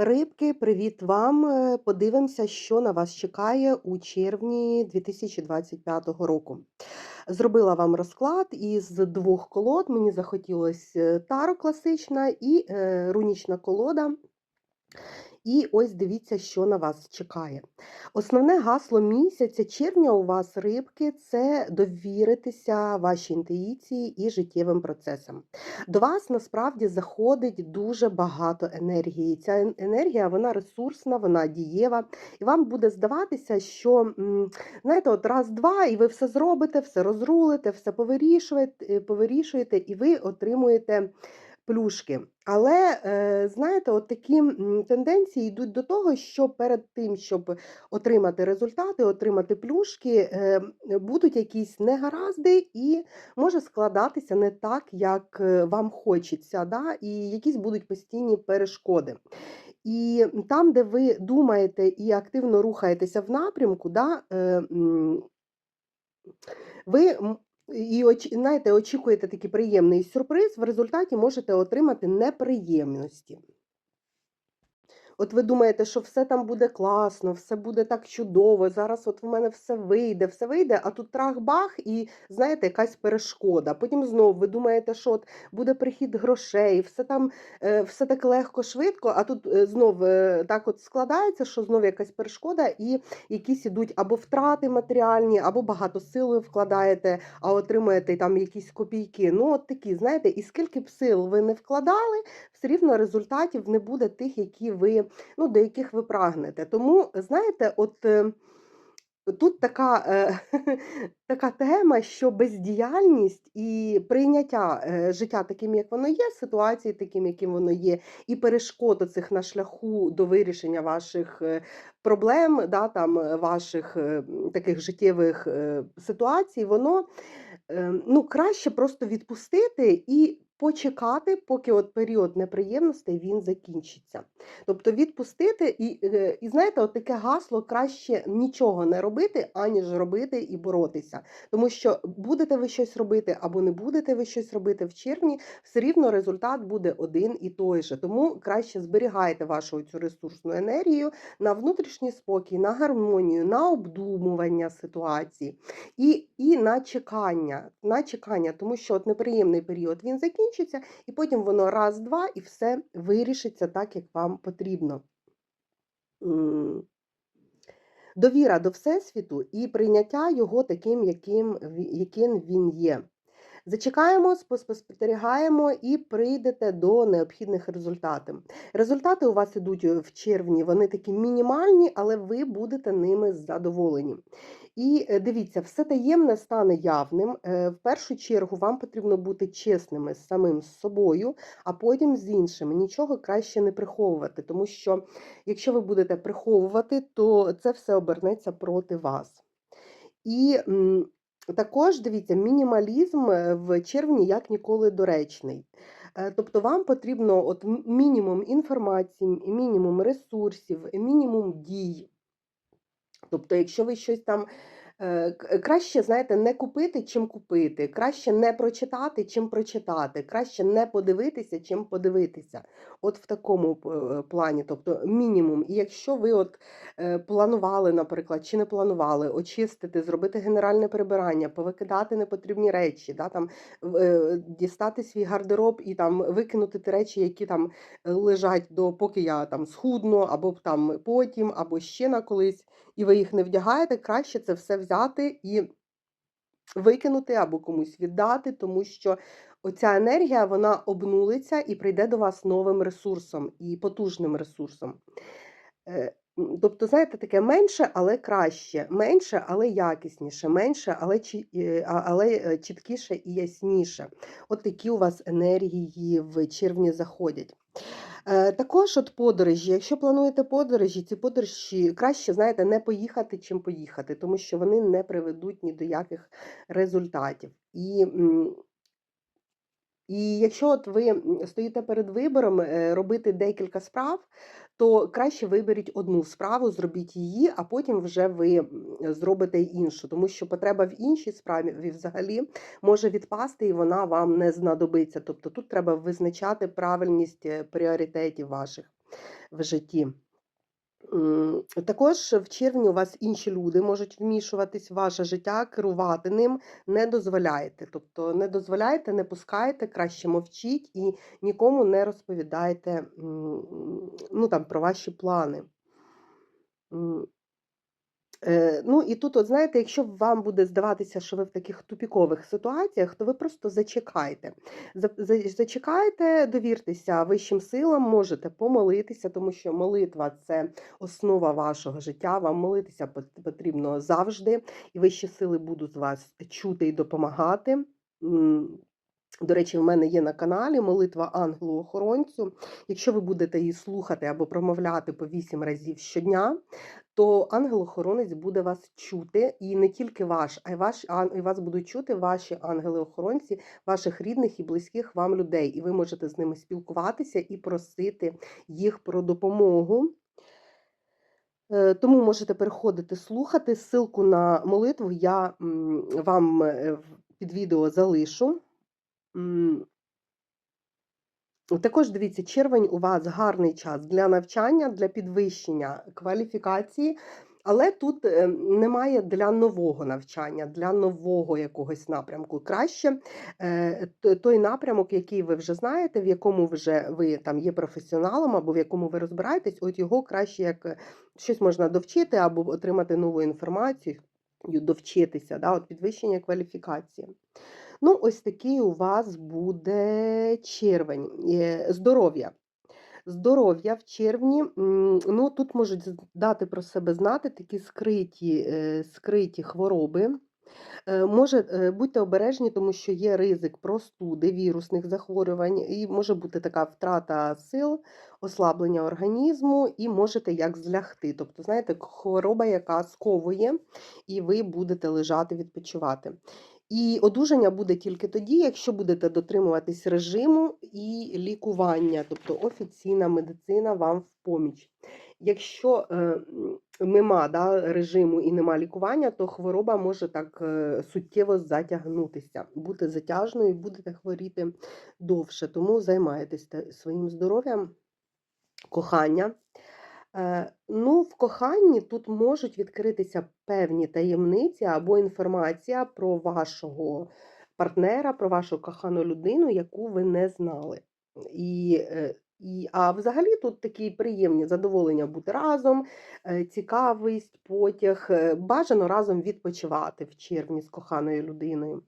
Рибки, привіт вам! Е, Подивимося, що на вас чекає у червні 2025 року. Зробила вам розклад із двох колод. Мені захотілося таро класична і е, рунічна колода. І ось дивіться, що на вас чекає. Основне гасло місяця червня у вас рибки це довіритися вашій інтуїції і життєвим процесам. До вас насправді заходить дуже багато енергії. Ця енергія вона ресурсна, вона дієва, і вам буде здаватися, що знаєте, от раз-два, і ви все зробите, все розрулите, все повирішуєте, повирішуєте, і ви отримуєте плюшки. Але, е, знаєте, от такі тенденції йдуть до того, що перед тим, щоб отримати результати, отримати плюшки, е, будуть якісь негаразди і може складатися не так, як е, вам хочеться, да? і якісь будуть постійні перешкоди. І там, де ви думаєте і активно рухаєтеся в напрямку, да, ви і знаєте, очікуєте такий приємний сюрприз, в результаті можете отримати неприємності. От ви думаєте, що все там буде класно, все буде так чудово. Зараз от в мене все вийде, все вийде, а тут трах-бах, і знаєте, якась перешкода. Потім знов ви думаєте, що от буде прихід грошей, все там е, все так легко, швидко, а тут е, знов е, так от складається, що знов якась перешкода, і якісь ідуть або втрати матеріальні, або багато сил ви вкладаєте, а отримуєте там якісь копійки. Ну, от такі, знаєте, і скільки б сил ви не вкладали, все рівно результатів не буде тих, які ви ну, до яких ви прагнете. Тому, знаєте, от е, тут така, е, така тема, що бездіяльність і прийняття е, життя таким, як воно є, ситуації таким, яким воно є, і перешкод цих на шляху до вирішення ваших проблем, да, там, ваших таких життєвих ситуацій, воно ну, краще просто відпустити і. Почекати, поки от період неприємностей він закінчиться. Тобто відпустити і, е, і знаєте, от таке гасло краще нічого не робити, аніж робити і боротися. Тому що будете ви щось робити або не будете ви щось робити в червні, все рівно результат буде один і той же. Тому краще зберігайте вашу цю ресурсну енергію на внутрішній спокій, на гармонію, на обдумування ситуації і, і на чекання. На чекання, тому що от неприємний період він закінчиться, і потім воно раз-два і все вирішиться так, як вам потрібно. Довіра до Всесвіту і прийняття його таким, яким, яким він є. Зачекаємо, спостерігаємо і прийдете до необхідних результатів. Результати у вас ідуть е, в червні, вони такі мінімальні, але ви будете ними задоволені. І е, дивіться, все таємне стане явним. Е, В першу чергу вам потрібно бути чесними з самим з собою, а потім з іншими. Нічого краще не приховувати, тому що якщо ви будете приховувати, то це все обернеться проти вас. І також дивіться, мінімалізм е, в червні як ніколи доречний. Тобто вам потрібно от мінімум інформації, мінімум ресурсів, мінімум дій. Тобто, якщо ви щось там краще, знаєте, не купити, чим купити, краще не прочитати, чим прочитати, краще не подивитися, чим подивитися. От в такому е, плані, тобто мінімум. І якщо ви от е, планували, наприклад, чи не планували очистити, зробити генеральне прибирання, повикидати непотрібні речі, да, там, е, дістати свій гардероб і там викинути ті речі, які там е, лежать до поки я там схудну, або там потім, або ще на колись, і ви їх не вдягаєте, краще це все взяти і викинути або комусь віддати, тому що оця енергія вона обнулиться і прийде до вас новим ресурсом і потужним ресурсом. Е, Тобто, знаєте, таке менше, але краще, менше, але якісніше, менше, але, е, але е, чіткіше і ясніше. От такі у вас енергії в червні заходять. Е, Також от подорожі. Якщо плануєте подорожі, ці подорожі краще, знаєте, не поїхати, чим поїхати, тому що вони не приведуть ні до яких результатів. І і якщо от ви стоїте перед вибором е, робити декілька справ, то краще виберіть одну справу, зробіть її, а потім вже ви зробите іншу, тому що потреба в іншій справі взагалі може відпасти і вона вам не знадобиться. Тобто тут треба визначати правильність е, пріоритетів ваших. в житті. Також в червні у вас інші люди можуть вмішуватись в ваше життя, керувати ним не дозволяєте. Тобто не дозволяєте, не пускайте, краще мовчіть і нікому не розповідайте ну, там, про ваші плани. Е, ну і тут, от знаєте, якщо вам буде здаватися, що ви в таких тупікових ситуаціях, то ви просто зачекайте. За- за- Зачекайте, довіртеся вищим силам, можете помолитися, тому що молитва це основа вашого життя. Вам молитися пот- потрібно завжди, і вищі сили будуть вас чути і допомагати. До речі, в мене є на каналі молитва ангелу-охоронцю. Якщо ви будете її слухати або промовляти по 8 разів щодня, то ангел-охоронець буде вас чути, і не тільки ваш, а й ваш і вас будуть чути ваші ангели-охоронці, ваших рідних і близьких вам людей. І ви можете з ними спілкуватися і просити їх про допомогу. Е, Тому можете переходити слухати. Ссылку на молитву я вам е, під відео залишу. Також дивіться, червень у вас гарний час для навчання, для підвищення кваліфікації, але тут е, немає для нового навчання, для нового якогось напрямку. Краще е, той напрямок, який ви вже знаєте, в якому вже ви там є професіоналом або в якому ви розбираєтесь, от його краще як е, щось можна довчити або отримати нову інформацію, довчитися, да, от підвищення кваліфікації. Ну, ось такий у вас буде червень. Е, Здоров'я. Здоров'я в червні, ну тут можуть дати про себе знати такі скриті, е, скриті хвороби. Е, Може, будьте обережні, тому що є ризик простуди, вірусних захворювань, і може бути така втрата сил, ослаблення організму, і можете як злягти. Тобто, знаєте, хвороба, яка сковує, і ви будете лежати, відпочивати. І одужання буде тільки тоді, якщо будете дотримуватись режиму і лікування, тобто офіційна медицина вам в поміч. Якщо е, нема да, режиму і нема лікування, то хвороба може так е, суттєво затягнутися, бути затяжною, будете хворіти довше. Тому займайтесь своїм здоров'ям, кохання. Е, Ну, в коханні тут можуть відкритися певні таємниці або інформація про вашого партнера, про вашу кохану людину, яку ви не знали. І, е, і, а взагалі тут такі приємні задоволення бути разом, е, цікавість, потяг, бажано разом відпочивати в червні з коханою людиною.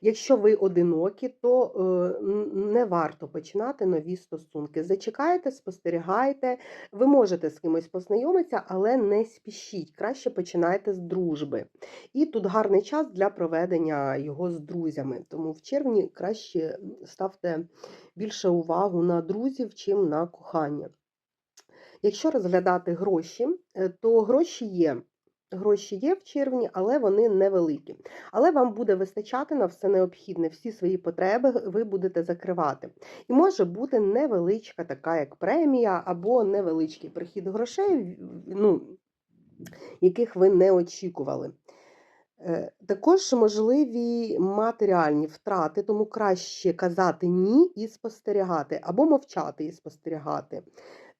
Якщо ви одинокі, то е, не варто починати нові стосунки. Зачекайте, спостерігайте, ви можете з кимось познайомитися, але не спішіть. Краще починайте з дружби. І тут гарний час для проведення його з друзями. Тому в червні краще ставте більше увагу на друзів, чим на кохання. Якщо розглядати гроші, е, то гроші є. Гроші є в червні, але вони невеликі. Але вам буде вистачати на все необхідне, всі свої потреби ви будете закривати. І може бути невеличка така, як премія, або невеличкий прихід грошей, ну, яких ви не очікували. Е, Також можливі матеріальні втрати, тому краще казати ні і спостерігати, або мовчати і спостерігати.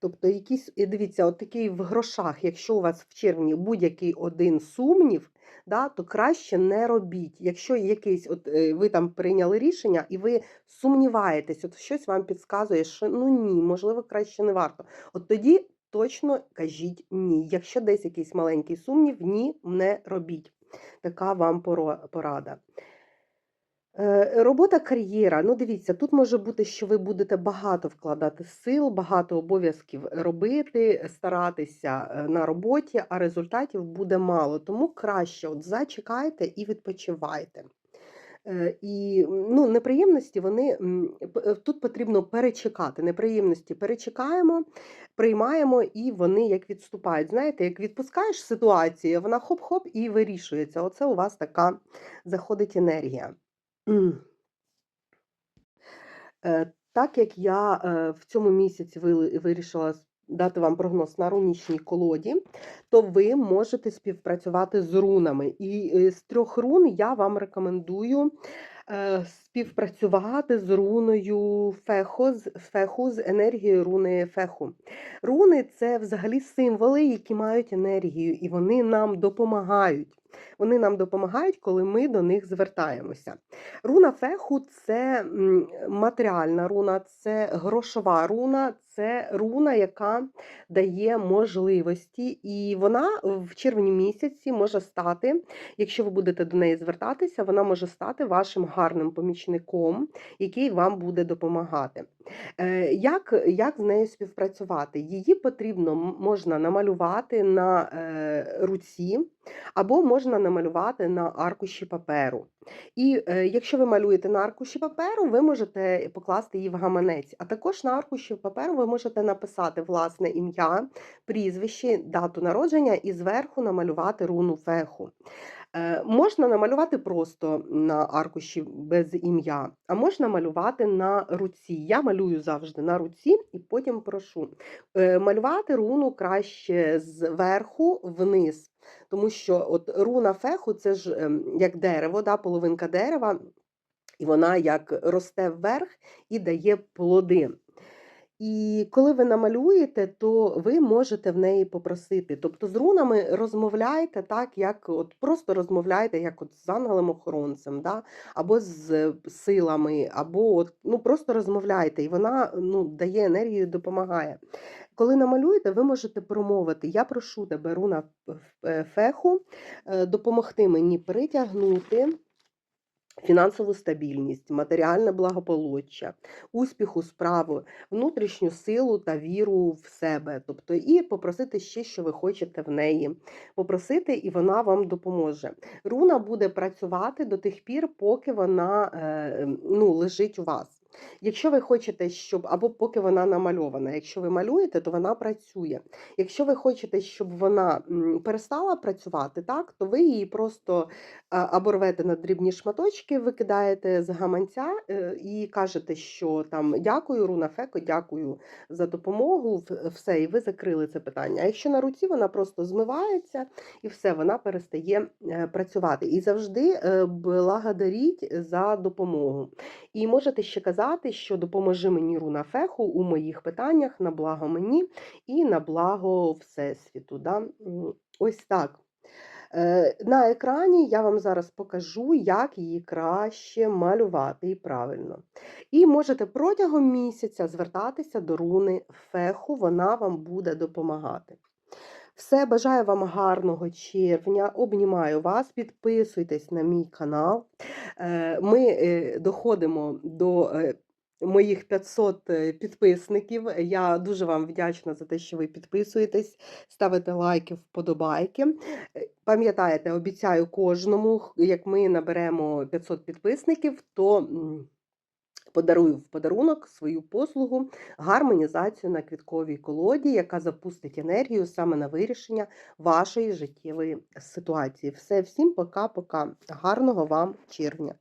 Тобто, якісь, і дивіться, от такий в грошах, якщо у вас в червні будь-який один сумнів, да, то краще не робіть. Якщо якийсь, от е, ви там прийняли рішення і ви сумніваєтесь, от щось вам підказує, що ну ні, можливо, краще не варто. От тоді точно кажіть ні. Якщо десь якийсь маленький сумнів, ні, не робіть. Така вам порада. Е, Робота, кар'єра. Ну, дивіться, тут може бути, що ви будете багато вкладати сил, багато обов'язків робити, старатися е, на роботі, а результатів буде мало. Тому краще от зачекайте і відпочивайте. Е, І ну, неприємності вони е, тут потрібно перечекати. Неприємності перечекаємо, приймаємо, і вони як відступають. Знаєте, як відпускаєш ситуацію, вона хоп-хоп і вирішується. Оце у вас така заходить енергія. Е, Так як я е, в цьому місяці вирішила дати вам прогноз на рунічній колоді, то ви можете співпрацювати з рунами. І е, з трьох рун я вам рекомендую співпрацювати з руною Фехо, з Феху, з енергією руни Феху. Руни це взагалі символи, які мають енергію, і вони нам допомагають. Вони нам допомагають, коли ми до них звертаємося. Руна Феху це матеріальна руна, це грошова руна, це руна, яка дає можливості, і вона в червні місяці може стати, якщо ви будете до неї звертатися, вона може стати вашим гарним помічником, який вам буде допомагати. Е, Як, як з нею співпрацювати? Її потрібно можна намалювати на е, руці, або можна намалювати на аркуші паперу. І е, якщо ви малюєте на аркуші паперу, ви можете покласти її в гаманець. А також на аркуші паперу ви можете написати власне ім'я, прізвище, дату народження і зверху намалювати руну феху. Е, можна намалювати просто на аркуші без ім'я, а можна малювати на руці. Я малюю завжди на руці і потім прошу. Е, малювати руну краще зверху вниз. Тому що от руна феху це ж ем, як дерево, да, половинка дерева, і вона як росте вверх і дає плоди. І коли ви намалюєте, то ви можете в неї попросити. Тобто з рунами розмовляйте так, як от просто розмовляйте, як от з ангелом-охоронцем, да? або з силами, або от, ну, просто розмовляйте, і вона ну, дає енергію, допомагає. Коли намалюєте, ви можете промовити: Я прошу тебе, руна Ф- Феху, е, допомогти мені притягнути. Фінансову стабільність, матеріальне благополуччя, успіх у справу, внутрішню силу та віру в себе. Тобто, і попросити ще, що ви хочете в неї. Попросити, і вона вам допоможе. Руна буде працювати до тих пір, поки вона е, ну, лежить у вас. Якщо ви хочете, щоб або поки вона намальована, якщо ви малюєте, то вона працює. Якщо ви хочете, щоб вона перестала працювати, так, то ви її просто або рвете на дрібні шматочки, викидаєте з гаманця е, і кажете, що там дякую, Руна Феко, дякую за допомогу. Все, і ви закрили це питання. А якщо на руці вона просто змивається і все, вона перестає е, працювати. І завжди е, благодаріть за допомогу. І можете ще казати, що допоможи мені Руна Феху у моїх питаннях на благо мені і на благо Всесвіту. Да? Ось так. Е, На екрані я вам зараз покажу, як її краще малювати і правильно. І можете протягом місяця звертатися до руни Феху, вона вам буде допомагати. Все, бажаю вам гарного червня. Обнімаю вас, підписуйтесь на мій канал. Е, Ми е, доходимо до моїх 500 е, підписників. Я дуже вам вдячна за те, що ви підписуєтесь, ставите лайки, вподобайки. Е, Пам'ятаєте, обіцяю кожному, як ми наберемо 500 підписників, то. Подарую в подарунок свою послугу гармонізацію на квітковій колоді, яка запустить енергію саме на вирішення вашої життєвої ситуації. Все, всім пока-пока. Гарного вам червня!